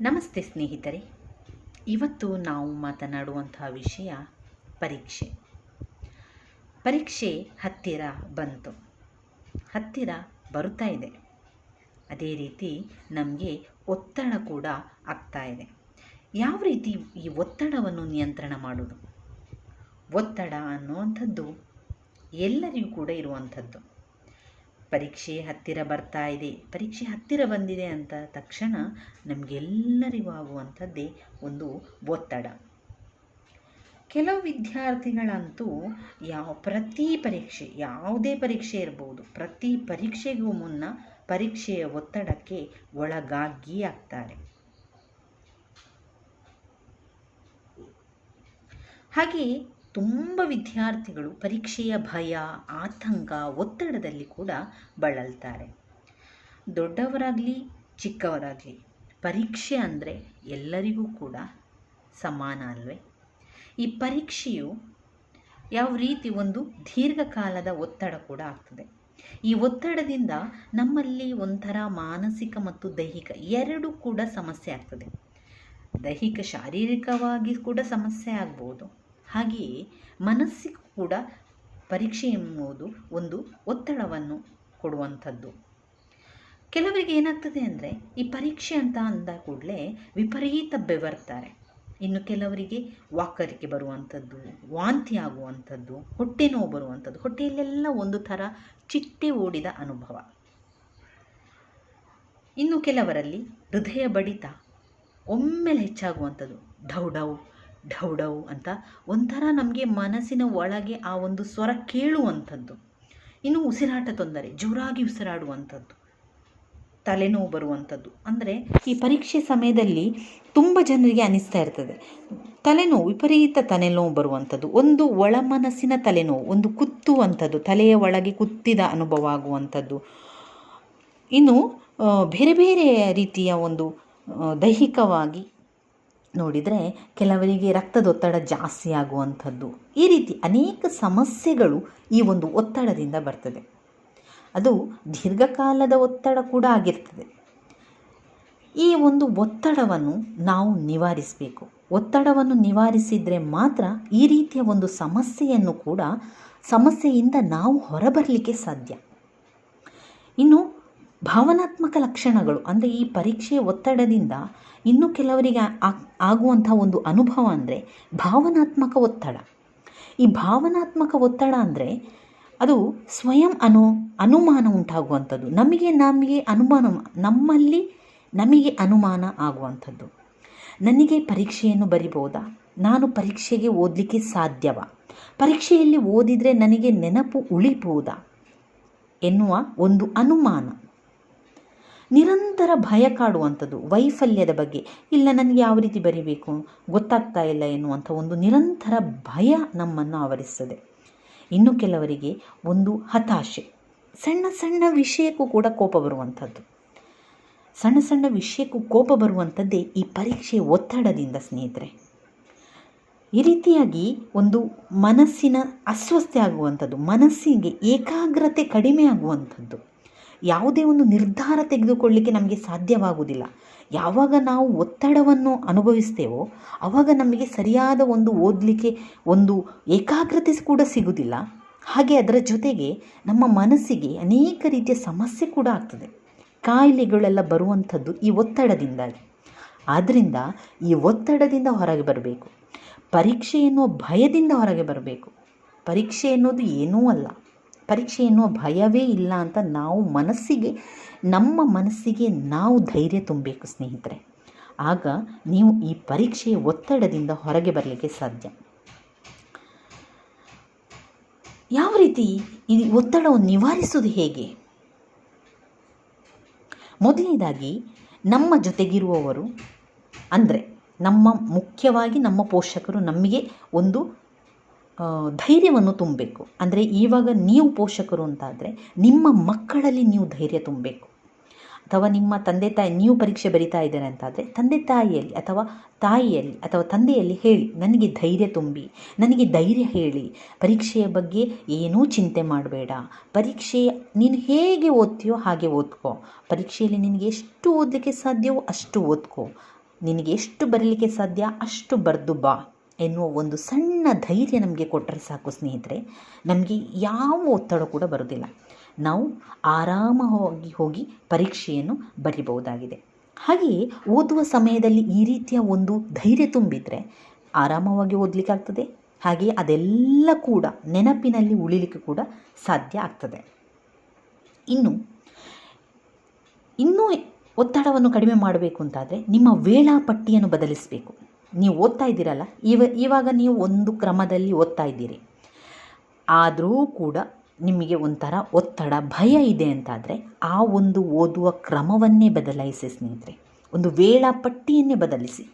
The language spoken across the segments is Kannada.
ನಮಸ್ತೆ ಸ್ನೇಹಿತರೆ. ಇವತ್ತು ನಾವು ಮಾತನಾಡುವಂತಹ ವಿಷಯ ಪರೀಕ್ಷೆ. ಪರೀಕ್ಷೆ ಹತ್ತಿರ ಬಂತು. ಹತ್ತಿರ ಬರುತ್ತಾ ಇದೆ. ಅದೇ ರೀತಿ ನಮಗೆ ಒತ್ತಡ ಕೂಡ ಆಗ್ತಾ ಇದೆ. ಯಾವ ರೀತಿ ಈ ಒತ್ತಡವನ್ನು ನಿಯಂತ್ರಣ ಮಾಡೋದು ಒತ್ತಡ ಅನ್ನುವಂಥದ್ದು ಎಲ್ಲರಿಗೂ ಕೂಡ ಇರುವಂಥದ್ದು. ಪರೀಕ್ಷೆ ಹತ್ತಿರ ಬರ್ತಾ ಇದೆ. ಪರೀಕ್ಷೆ ಹತ್ತಿರ ಬಂದಿದೆ ಅಂತ ತಕ್ಷಣ ನಮಗೆಲ್ಲರಿಗೂ ಆಗುವಂಥದ್ದೇ ಒಂದು ಒತ್ತಡ. ಕೆಲವು ವಿದ್ಯಾರ್ಥಿಗಳಂತೂ ಯಾವ ಪ್ರತಿ ಪರೀಕ್ಷೆ, ಯಾವುದೇ ಪರೀಕ್ಷೆ ಇರ್ಬೋದು, ಪ್ರತಿ ಪರೀಕ್ಷೆಗೂ ಮುನ್ನ ಪರೀಕ್ಷೆಯ ಒತ್ತಡಕ್ಕೆ ಒಳಗಾಗಿ ಆಗ್ತಾರೆ. ಹಾಗೆಯೇ ತುಂಬ ವಿದ್ಯಾರ್ಥಿಗಳು ಪರೀಕ್ಷೆಯ ಭಯ, ಆತಂಕ, ಒತ್ತಡದಲ್ಲಿ ಕೂಡ ಬಳಲ್ತಾರೆ. ದೊಡ್ಡವರಾಗಲಿ, ಚಿಕ್ಕವರಾಗಲಿ, ಪರೀಕ್ಷೆ ಅಂದರೆ ಎಲ್ಲರಿಗೂ ಕೂಡ ಸಮಾನ ಅಲ್ವೇ? ಈ ಪರೀಕ್ಷೆಯು ಯಾವ ರೀತಿ ಒಂದು ದೀರ್ಘಕಾಲದ ಒತ್ತಡ ಕೂಡ ಆಗ್ತದೆ. ಈ ಒತ್ತಡದಿಂದ ನಮ್ಮಲ್ಲಿ ಒಂಥರ ಮಾನಸಿಕ ಮತ್ತು ದೈಹಿಕ ಎರಡೂ ಕೂಡ ಸಮಸ್ಯೆ ಆಗ್ತದೆ. ದೈಹಿಕ, ಶಾರೀರಿಕವಾಗಿ ಕೂಡ ಸಮಸ್ಯೆ ಆಗ್ಬೋದು. ಹಾಗೆಯೇ ಮನಸ್ಸಿಗೂ ಕೂಡ ಪರೀಕ್ಷೆ ಎಂಬುದು ಒಂದು ಒತ್ತಡವನ್ನು ಕೊಡುವಂಥದ್ದು. ಕೆಲವರಿಗೆ ಏನಾಗ್ತದೆ ಅಂದರೆ ಈ ಪರೀಕ್ಷೆ ಅಂತ ಅಂದ ಕೂಡಲೇ ವಿಪರೀತ ಬೆವರ್ತಾರೆ. ಇನ್ನು ಕೆಲವರಿಗೆ ವಾಕರಿಕೆ ಬರುವಂಥದ್ದು ವಾಂತಿ ಆಗುವಂಥದ್ದು ಹೊಟ್ಟೆ ನೋವು ಬರುವಂಥದ್ದು, ಹೊಟ್ಟೆಯಲ್ಲೆಲ್ಲ ಒಂದು ಥರ ಚಿಟ್ಟೆ ಓಡಿದ ಅನುಭವ. ಇನ್ನು ಕೆಲವರಲ್ಲಿ ಹೃದಯ ಬಡಿತ ಒಮ್ಮೆಲೆ ಹೆಚ್ಚಾಗುವಂಥದ್ದು ಢೌ ಢೌ ಢೌ ಢೌ ಅಂತ ಒಂಥರ ನಮಗೆ ಮನಸ್ಸಿನ ಒಳಗೆ ಆ ಒಂದು ಸ್ವರ ಕೇಳುವಂಥದ್ದು. ಇನ್ನು ಉಸಿರಾಟ ತೊಂದರೆ, ಜೋರಾಗಿ ಉಸಿರಾಡುವಂಥದ್ದು, ತಲೆನೋವು ಬರುವಂಥದ್ದು. ಅಂದರೆ ಈ ಪರೀಕ್ಷೆ ಸಮಯದಲ್ಲಿ ತುಂಬ ಜನರಿಗೆ ಅನಿಸ್ತಾ ಇರ್ತದೆ. ತಲೆನೋವು, ವಿಪರೀತ ತಲೆನೋವು ಬರುವಂಥದ್ದು. ಒಂದು ಒಳ ಮನಸ್ಸಿನ ತಲೆನೋವು, ಒಂದು ಕುತ್ತುವಂಥದ್ದು, ತಲೆಯ ಒಳಗೆ ಕುತ್ತಿದ ಅನುಭವ ಆಗುವಂಥದ್ದು. ಇನ್ನು ಬೇರೆ ಬೇರೆ ರೀತಿಯ ಒಂದು ದೈಹಿಕವಾಗಿ ನೋಡಿದರೆ ಕೆಲವರಿಗೆ ರಕ್ತದೊತ್ತಡ ಜಾಸ್ತಿ ಆಗುವಂಥದ್ದು. ಈ ರೀತಿ ಅನೇಕ ಸಮಸ್ಯೆಗಳು ಈ ಒಂದು ಒತ್ತಡದಿಂದ ಬರ್ತದೆ. ಅದು ದೀರ್ಘಕಾಲದ ಒತ್ತಡ ಕೂಡ ಆಗಿರ್ತದೆ. ಈ ಒಂದು ಒತ್ತಡವನ್ನು ನಾವು ನಿವಾರಿಸಬೇಕು. ಒತ್ತಡವನ್ನು ನಿವಾರಿಸಿದರೆ ಮಾತ್ರ ಈ ರೀತಿಯ ಒಂದು ಸಮಸ್ಯೆಯನ್ನು ಕೂಡ, ಸಮಸ್ಯೆಯಿಂದ ನಾವು ಹೊರಬರಲಿಕ್ಕೆ ಸಾಧ್ಯ. ಇನ್ನು ಭಾವನಾತ್ಮಕ ಲಕ್ಷಣಗಳು ಅಂದರೆ ಈ ಪರೀಕ್ಷೆಯ ಒತ್ತಡದಿಂದ ಇನ್ನು ಕೆಲವರಿಗೆ ಆಗುವಂಥ ಒಂದು ಅನುಭವ ಅಂದರೆ ಭಾವನಾತ್ಮಕ ಒತ್ತಡ. ಈ ಭಾವನಾತ್ಮಕ ಒತ್ತಡ ಅಂದರೆ ಅದು ಸ್ವಯಂ ಅನು ಅನುಮಾನ ಉಂಟಾಗುವಂಥದ್ದು. ನಮಗೆ ನಮಗೆ ಅನುಮಾನ ನಮ್ಮಲ್ಲಿ ನಮಗೆ ಅನುಮಾನ ಆಗುವಂಥದ್ದು. ನನಗೆ ಪರೀಕ್ಷೆಯನ್ನು ಬರಿಬೋದಾ ನಾನು ಪರೀಕ್ಷೆಗೆ ಓದಲಿಕ್ಕೆ ಸಾಧ್ಯವ? ಪರೀಕ್ಷೆಯಲ್ಲಿ ಓದಿದರೆ ನನಗೆ ನೆನಪು ಉಳಿಬೋದಾ ಎನ್ನುವ ಒಂದು ಅನುಮಾನ. ನಿರಂತರ ಭಯ ಕಾಡುವಂಥದ್ದು, ವೈಫಲ್ಯದ ಬಗ್ಗೆ. ಇಲ್ಲ, ನನಗೆ ಯಾವ ರೀತಿ ಬರಿಬೇಕು? ಗೊತ್ತಾಗ್ತಾ ಇಲ್ಲ ಎನ್ನುವಂಥ ಒಂದು ನಿರಂತರ ಭಯ ನಮ್ಮನ್ನು ಆವರಿಸ್ತದೆ. ಇನ್ನು ಕೆಲವರಿಗೆ ಒಂದು ಹತಾಶೆ. ಸಣ್ಣ ಸಣ್ಣ ವಿಷಯಕ್ಕೂ ಕೂಡ ಕೋಪ ಬರುವಂಥದ್ದು. ಸಣ್ಣ ಸಣ್ಣ ವಿಷಯಕ್ಕೂ ಕೋಪ ಬರುವಂಥದ್ದೇ ಈ ಪರೀಕ್ಷೆ ಒತ್ತಡದಿಂದ, ಸ್ನೇಹಿತರೆ. ಈ ರೀತಿಯಾಗಿ ಒಂದು ಮನಸ್ಸಿನ ಅಸ್ವಸ್ಥೆ ಆಗುವಂಥದ್ದು, ಮನಸ್ಸಿಗೆ ಏಕಾಗ್ರತೆ ಕಡಿಮೆ ಆಗುವಂಥದ್ದು. ಯಾವುದೇ ಒಂದು ನಿರ್ಧಾರ ತೆಗೆದುಕೊಳ್ಳಿಕ್ಕೆ ನಮಗೆ ಸಾಧ್ಯವಾಗುವುದಿಲ್ಲ. ಯಾವಾಗ ನಾವು ಒತ್ತಡವನ್ನು ಅನುಭವಿಸ್ತೇವೋ ಆವಾಗ ನಮಗೆ ಸರಿಯಾದ ಒಂದು ಓದಲಿಕ್ಕೆ ಒಂದು ಏಕಾಗ್ರತೆ ಕೂಡ ಸಿಗುವುದಿಲ್ಲ. ಹಾಗೆ ಅದರ ಜೊತೆಗೆ ನಮ್ಮ ಮನಸ್ಸಿಗೆ ಅನೇಕ ರೀತಿಯ ಸಮಸ್ಯೆ ಕೂಡ ಆಗ್ತದೆ. ಕಾಯಿಲೆಗಳೆಲ್ಲ ಬರುವಂಥದ್ದು ಈ ಒತ್ತಡದಿಂದಾಗಿ. ಆದ್ದರಿಂದ ಈ ಒತ್ತಡದಿಂದ ಹೊರಗೆ ಬರಬೇಕು. ಪರೀಕ್ಷೆ ಎನ್ನುವ ಭಯದಿಂದ ಹೊರಗೆ ಬರಬೇಕು. ಪರೀಕ್ಷೆ ಎನ್ನುವುದು ಏನೂ ಅಲ್ಲ. ಪರೀಕ್ಷೆ ಎನ್ನುವ ಭಯವೇ ಇಲ್ಲ ಅಂತ ನಾವು ಮನಸ್ಸಿಗೆ, ನಮ್ಮ ಮನಸ್ಸಿಗೆ ನಾವು ಧೈರ್ಯ ತುಂಬಬೇಕು ಸ್ನೇಹಿತರೆ. ಆಗ ನೀವು ಈ ಪರೀಕ್ಷೆಯ ಒತ್ತಡದಿಂದ ಹೊರಗೆ ಬರಲಿಕ್ಕೆ ಸಾಧ್ಯ. ಯಾವ ರೀತಿ ಈ ಒತ್ತಡವನ್ನು ನಿವಾರಿಸುವುದು ಹೇಗೆ? ಮೊದಲನೇದಾಗಿ, ನಮ್ಮ ಜೊತೆಗಿರುವವರು, ಅಂದರೆ ನಮ್ಮ ಮುಖ್ಯವಾಗಿ ನಮ್ಮ ಪೋಷಕರು ನಮಗೆ ಒಂದು ಧೈರ್ಯವನ್ನು ತುಂಬಬೇಕು. ಅಂದರೆ ಇವಾಗ ನೀವು ಪೋಷಕರು ಅಂತಾದರೆ ನಿಮ್ಮ ಮಕ್ಕಳಲ್ಲಿ ನೀವು ಧೈರ್ಯ ತುಂಬಬೇಕು. ಅಥವಾ ನಿಮ್ಮ ತಂದೆ ತಾಯಿ, ನೀವು ಪರೀಕ್ಷೆ ಬರಿತಾ ಇದ್ದಾರೆ ಅಂತಾದರೆ ತಂದೆ ತಾಯಿಯಲ್ಲಿ ಅಥವಾ ತಾಯಿಯಲ್ಲಿ ಅಥವಾ ತಂದೆಯಲ್ಲಿ ಹೇಳಿ, ನನಗೆ ಧೈರ್ಯ ತುಂಬಿ, ನನಗೆ ಧೈರ್ಯ ಹೇಳಿ, ಪರೀಕ್ಷೆಯ ಬಗ್ಗೆ ಏನೂ ಚಿಂತೆ ಮಾಡಬೇಡ. ಪರೀಕ್ಷೆ ನೀನು ಹೇಗೆ ಓದ್ತೀಯೋ ಹಾಗೆ ಓದ್ಕೋ. ಪರೀಕ್ಷೆಯಲ್ಲಿ ನಿನಗೆ ಎಷ್ಟು ಓದಲಿಕ್ಕೆ ಸಾಧ್ಯವೋ ಅಷ್ಟು ಓದ್ಕೋ. ನಿನಗೆ ಎಷ್ಟು ಬರಲಿಕ್ಕೆ ಸಾಧ್ಯ ಅಷ್ಟು ಬರೆದು ಬಾ. ಎನ್ನುವ ಒಂದು ಸಣ್ಣ ಧೈರ್ಯ ನಮಗೆ ಕೊಟ್ಟರೆ ಸಾಕು ಸ್ನೇಹಿತರೆ. ನಮಗೆ ಯಾವ ಒತ್ತಡ ಕೂಡ ಬರೋದಿಲ್ಲ. ನಾವು ಆರಾಮವಾಗಿ ಹೋಗಿ ಪರೀಕ್ಷೆಯನ್ನು ಬರೀಬಹುದಾಗಿದೆ. ಹಾಗೆಯೇ ಓದುವ ಸಮಯದಲ್ಲಿ ಈ ರೀತಿಯ ಒಂದು ಧೈರ್ಯ ತುಂಬಿದರೆ ಆರಾಮವಾಗಿ ಓದಲಿಕ್ಕಾಗ್ತದೆ ಹಾಗೆಯೇ ಅದೆಲ್ಲ ಕೂಡ ನೆನಪಿನಲ್ಲಿ ಉಳಿಲಿಕ್ಕೆ ಕೂಡ ಸಾಧ್ಯ ಆಗ್ತದೆ. ಇನ್ನು, ಇನ್ನೂ ಒತ್ತಡವನ್ನು ಕಡಿಮೆ ಮಾಡಬೇಕು ಅಂತಾದರೆ ನಿಮ್ಮ ವೇಳಾಪಟ್ಟಿಯನ್ನು ಬದಲಿಸಬೇಕು. ನೀವು ಓದ್ತಾ ಇದ್ದೀರಲ್ಲ, ಇವ, ಇವಾಗ ನೀವು ಒಂದು ಕ್ರಮದಲ್ಲಿ ಓದ್ತಾ ಇದ್ದೀರಿ. ಆದರೂ ಕೂಡ ನಿಮಗೆ ಒಂಥರ ಒತ್ತಡ, ಭಯ ಇದೆ ಅಂತಾದರೆ ಆ ಒಂದು ಓದುವ ಕ್ರಮವನ್ನೇ ಬದಲಾಯಿಸಿ ಸ್ನೇಹಿತರೆ, ಒಂದು ವೇಳಾಪಟ್ಟಿಯನ್ನೇ ಬದಲಿಸಿ.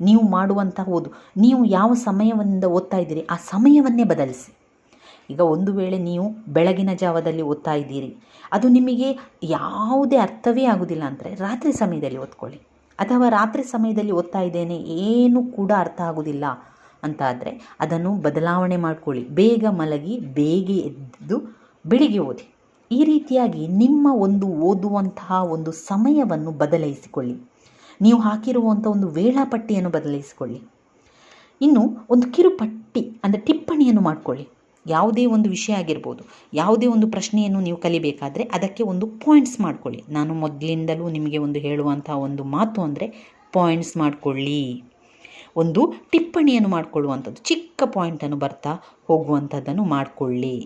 ನೀವು ಮಾಡುವಂಥ ಓದು, ನೀವು ಯಾವ ಸಮಯದಿಂದ ಓದ್ತಾ ಇದ್ದೀರಿ ಆ ಸಮಯವನ್ನೇ ಬದಲಿಸಿ. ಈಗ ಒಂದು ವೇಳೆ ನೀವು ಬೆಳಗಿನ ಜಾವದಲ್ಲಿ ಓದ್ತಾ ಇದ್ದೀರಿ, ಅದು ನಿಮಗೆ ಯಾವುದೇ ಅರ್ಥವೇ ಆಗೋದಿಲ್ಲ ಅಂದರೆ ರಾತ್ರಿ ಸಮಯದಲ್ಲಿ ಓದ್ಕೊಳ್ಳಿ. ಅಥವಾ ರಾತ್ರಿ ಸಮಯದಲ್ಲಿ ಓದ್ತಾ ಇದ್ದೇನೆ, ಏನು ಕೂಡ ಅರ್ಥ ಆಗೋದಿಲ್ಲ ಅಂತ ಆದರೆ ಅದನ್ನು ಬದಲಾವಣೆ ಮಾಡಿಕೊಳ್ಳಿ. ಬೇಗ ಮಲಗಿ, ಬೇಗ ಎದ್ದು ಬೆಳಿಗ್ಗೆ ಓದಿ. ಈ ರೀತಿಯಾಗಿ ನಿಮ್ಮ ಒಂದು ಓದುವಂತಹ ಒಂದು ಸಮಯವನ್ನು ಬದಲಾಯಿಸಿಕೊಳ್ಳಿ. ನೀವು ಹಾಕಿರುವಂಥ ಒಂದು ವೇಳಾಪಟ್ಟಿಯನ್ನು ಬದಲಾಯಿಸಿಕೊಳ್ಳಿ. ಇನ್ನು ಒಂದು ಕಿರುಪಟ್ಟಿ, ಅಂದರೆ ಟಿಪ್ಪಣಿಯನ್ನು ಮಾಡಿಕೊಳ್ಳಿ. ಯಾವುದೇ ಒಂದು ವಿಷಯ ಆಗಿರ್ಬೋದು, ಯಾವುದೇ ಒಂದು ಪ್ರಶ್ನೆಯನ್ನು ನೀವು ಕಲಿಬೇಕಾದರೆ ಅದಕ್ಕೆ ಒಂದು ಪಾಯಿಂಟ್ಸ್ ಮಾಡಿಕೊಳ್ಳಿ. ನಾನು ಮೊದಲಿಂದಲೂ ನಿಮಗೆ ಒಂದು ಹೇಳುವಂಥ ಒಂದು ಮಾತು ಅಂದರೆ ಪಾಯಿಂಟ್ಸ್ ಮಾಡಿಕೊಳ್ಳಿ. ಒಂದು ಟಿಪ್ಪಣಿಯನ್ನು ಮಾಡಿಕೊಳ್ಳುವಂಥದ್ದು, ಚಿಕ್ಕ ಪಾಯಿಂಟನ್ನು ಬರ್ತಾ ಹೋಗುವಂಥದ್ದನ್ನು ಮಾಡಿಕೊಳ್ಳಿ.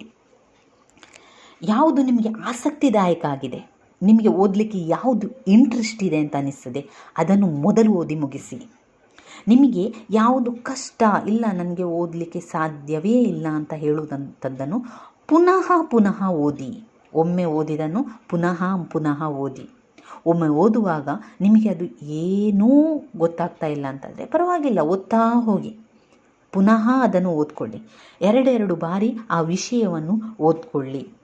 ಯಾವುದು ನಿಮಗೆ ಆಸಕ್ತಿದಾಯಕ ಆಗಿದೆ, ನಿಮಗೆ ಓದಲಿಕ್ಕೆ ಯಾವುದು ಇಂಟ್ರೆಸ್ಟ್ ಇದೆ ಅಂತ ಅನಿಸ್ತದೆ, ಅದನ್ನು ಮೊದಲು ಓದಿ ಮುಗಿಸಿ. ನಿಮಗೆ ಯಾವುದು ಕಷ್ಟ ಇಲ್ಲ, ನನಗೆ ಓದಲಿಕ್ಕೆ ಸಾಧ್ಯವೇ ಇಲ್ಲ ಅಂತ ಹೇಳುವುದಂಥದ್ದನ್ನು ಪುನಃ ಪುನಃ ಓದಿ. ಒಮ್ಮೆ ಓದಿದನ್ನು ಪುನಃ ಪುನಃ ಓದಿ. ಒಮ್ಮೆ ಓದುವಾಗ ನಿಮಗೆ ಅದು ಏನೂ ಗೊತ್ತಾಗ್ತಾ ಇಲ್ಲ ಅಂತಂದರೆ ಪರವಾಗಿಲ್ಲ, ಓದ್ತಾ ಹೋಗಿ. ಪುನಃ ಅದನ್ನು ಓದ್ಕೊಳ್ಳಿ. ಎರಡೆರಡು ಬಾರಿ ಆ ವಿಷಯವನ್ನು ಓದ್ಕೊಳ್ಳಿ.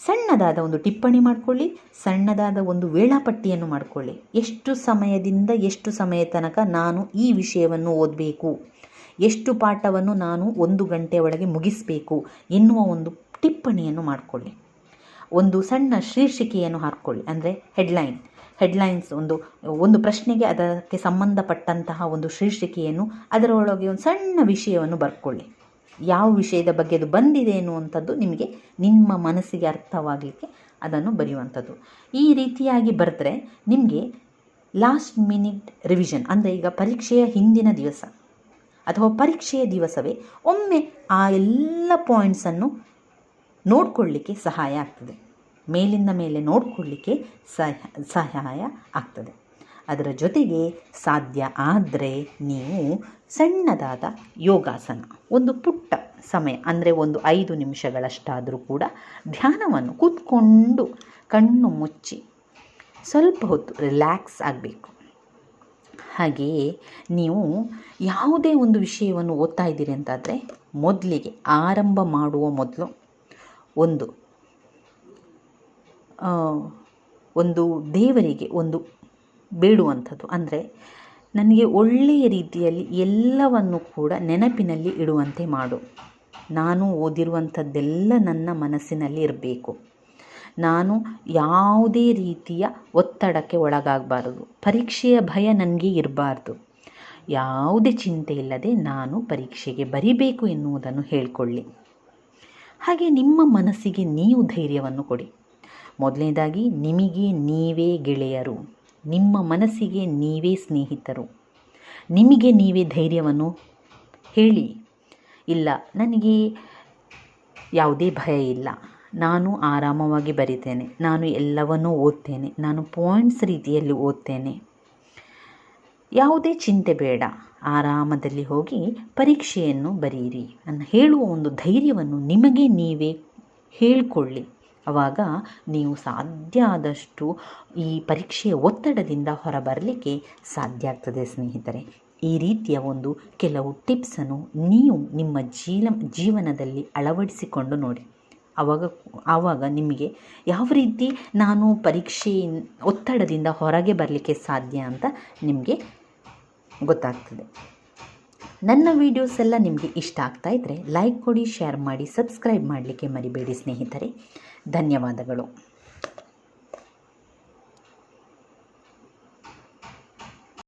ಸಣ್ಣದಾದ ಒಂದು ಟಿಪ್ಪಣಿ ಮಾಡಿಕೊಳ್ಳಿ, ಸಣ್ಣದಾದ ಒಂದು ವೇಳಾಪಟ್ಟಿಯನ್ನು ಮಾಡಿಕೊಳ್ಳಿ. ಎಷ್ಟು ಸಮಯದಿಂದ ಎಷ್ಟು ಸಮಯ ತನಕ ನಾನು ಈ ವಿಷಯವನ್ನು ಓದಬೇಕು? ಎಷ್ಟು ಪಾಠವನ್ನು ನಾನು ಒಂದು ಗಂಟೆ ಒಳಗೆ ಮುಗಿಸಬೇಕು ಎನ್ನುವ ಒಂದು ಟಿಪ್ಪಣಿಯನ್ನು ಮಾಡಿಕೊಳ್ಳಿ. ಒಂದು ಸಣ್ಣ ಶೀರ್ಷಿಕೆಯನ್ನು ಹಾಕ್ಕೊಳ್ಳಿ ಅಂದರೆ ಹೆಡ್ಲೈನ್. ಹೆಡ್ಲೈನ್ಸ್ ಒಂದು ಒಂದು ಪ್ರಶ್ನೆಗೆ ಅದಕ್ಕೆ ಸಂಬಂಧಪಟ್ಟಂತಹ ಒಂದು ಶೀರ್ಷಿಕೆಯನ್ನು ಅದರೊಳಗೆ ಒಂದು ಸಣ್ಣ ವಿಷಯವನ್ನು ಬರ್ಕೊಳ್ಳಿ. ಯಾವ ವಿಷಯದ ಬಗ್ಗೆ ಅದು ಬಂದಿದೆ ಎನ್ನುವಂಥದ್ದು ನಿಮಗೆ ನಿಮ್ಮ ಮನಸ್ಸಿಗೆ ಅರ್ಥವಾಗಲಿಕ್ಕೆ ಅದನ್ನು ಬರೆಯುವಂಥದ್ದು. ಈ ರೀತಿಯಾಗಿ ಬರೆದ್ರೆ ನಿಮಗೆ ಲಾಸ್ಟ್ ಮಿನಿಟ್ ರಿವಿಷನ್ ಅಂದರೆ ಈಗ ಪರೀಕ್ಷೆಯ ಹಿಂದಿನ ದಿವಸ ಅಥವಾ ಪರೀಕ್ಷೆಯ ದಿವಸವೇ ಒಮ್ಮೆ ಆ ಎಲ್ಲ ಪಾಯಿಂಟ್ಸನ್ನು ನೋಡಿಕೊಳ್ಳಿಕ್ಕೆ ಸಹಾಯ ಆಗ್ತದೆ. ಮೇಲಿಂದ ಮೇಲೆ ನೋಡಿಕೊಳ್ಳಿಕ್ಕೆ ಸಹ, ಸಹಾಯ ಆಗ್ತದೆ. ಅದರ ಜೊತೆಗೆ ಸಾಧ್ಯ ಆದರೆ ನೀವು ಸಣ್ಣದಾದ ಯೋಗಾಸನ, ಒಂದು ಪುಟ್ಟ ಸಮಯ, ಅಂದರೆ ಒಂದು ಐದು ನಿಮಿಷಗಳಷ್ಟಾದರೂ ಕೂಡ ಧ್ಯಾನವನ್ನು ಕೂತ್ಕೊಂಡು ಕಣ್ಣು ಮುಚ್ಚಿ ಸ್ವಲ್ಪ ಹೊತ್ತು ರಿಲ್ಯಾಕ್ಸ್ ಆಗಬೇಕು. ಹಾಗೆಯೇ ನೀವು ಯಾವುದೇ ಒಂದು ವಿಷಯವನ್ನು ಓದ್ತಾ ಇದ್ದೀರಿ ಅಂತಾದರೆ ಮೊದಲಿಗೆ ಆರಂಭ ಮಾಡುವ ಮೊದಲು ಒಂದು ಒಂದು ದೇವರಿಗೆ ಒಂದು ಬೇಡುವಂಥದ್ದು ಅಂದರೆ ನನಗೆ ಒಳ್ಳೆಯ ರೀತಿಯಲ್ಲಿ ಎಲ್ಲವನ್ನು ಕೂಡ ನೆನಪಿನಲ್ಲಿ ಇಡುವಂತೆ ಮಾಡು. ನಾನು ಓದಿರುವಂಥದ್ದೆಲ್ಲ ನನ್ನ ಮನಸ್ಸಿನಲ್ಲಿ ಇರಬೇಕು. ನಾನು ಯಾವುದೇ ರೀತಿಯ ಒತ್ತಡಕ್ಕೆ ಒಳಗಾಗಬಾರದು. ಪರೀಕ್ಷೆಯ ಭಯ ನನಗೆ ಇರಬಾರ್ದು. ಯಾವುದೇ ಚಿಂತೆ ಇಲ್ಲದೆ ನಾನು ಪರೀಕ್ಷೆಗೆ ಬರಿಬೇಕು ಎನ್ನುವುದನ್ನು ಹೇಳಿಕೊಳ್ಳಿ. ಹಾಗೆ ನಿಮ್ಮ ಮನಸ್ಸಿಗೆ ನೀವು ಧೈರ್ಯವನ್ನು ಕೊಡಿ. ಮೊದಲನೇದಾಗಿ, ನಿಮಗೆ ನೀವೇ ಗೆಳೆಯರು. ನಿಮ್ಮ ಮನಸ್ಸಿಗೆ ನೀವೇ ಸ್ನೇಹಿತರು. ನಿಮಗೆ ನೀವೇ ಧೈರ್ಯವನ್ನು? ಹೇಳಿ. ಇಲ್ಲ, ನನಗೆ ಯಾವುದೇ ಭಯ ಇಲ್ಲ. ನಾನು ಆರಾಮವಾಗಿ ಬರಿತೇನೆ. ನಾನು ಎಲ್ಲವನ್ನೂ ಓದ್ತೇನೆ. ನಾನು ಪಾಯಿಂಟ್ಸ್ ರೀತಿಯಲ್ಲಿ ಓದ್ತೇನೆ. ಯಾವುದೇ ಚಿಂತೆ ಬೇಡ. ಆರಾಮದಲ್ಲಿ ಹೋಗಿ ಪರೀಕ್ಷೆಯನ್ನು ಬರೆಯಿರಿ ಅನ್ನು ಹೇಳುವ ಒಂದು ಧೈರ್ಯವನ್ನು ನಿಮಗೆ ನೀವೇ ಹೇಳಿಕೊಳ್ಳಿ. ಆವಾಗ ನೀವು ಸಾಧ್ಯ ಆದಷ್ಟು ಈ ಪರೀಕ್ಷೆಯ ಒತ್ತಡದಿಂದ ಹೊರಬರಲಿಕ್ಕೆ ಸಾಧ್ಯ ಆಗ್ತದೆ ಸ್ನೇಹಿತರೆ. ಈ ರೀತಿಯ ಒಂದು ಕೆಲವು ಟಿಪ್ಸನ್ನು ನೀವು ನಿಮ್ಮ ಜೀಲ, ಜೀವನದಲ್ಲಿ ಅಳವಡಿಸಿಕೊಂಡು ನೋಡಿ. ಆವಾಗ ಆವಾಗ ನಿಮಗೆ ಯಾವ ರೀತಿ ನಾನು ಪರೀಕ್ಷೆ ಒತ್ತಡದಿಂದ ಹೊರಗೆ ಬರಲಿಕ್ಕೆ ಸಾಧ್ಯ ಅಂತ ನಿಮಗೆ ಗೊತ್ತಾಗ್ತದೆ. ನನ್ನ ವೀಡಿಯೋಸ್ ಎಲ್ಲ ನಿಮಗೆ ಇಷ್ಟ ಆಗ್ತಾ ಇದ್ದರೆ ಲೈಕ್ ಕೊಡಿ, ಶೇರ್ ಮಾಡಿ, ಸಬ್ಸ್ಕ್ರೈಬ್ ಮಾಡಲಿಕ್ಕೆ ಮರಿಬೇಡಿ ಸ್ನೇಹಿತರೆ. ಧನ್ಯವಾದಗಳು.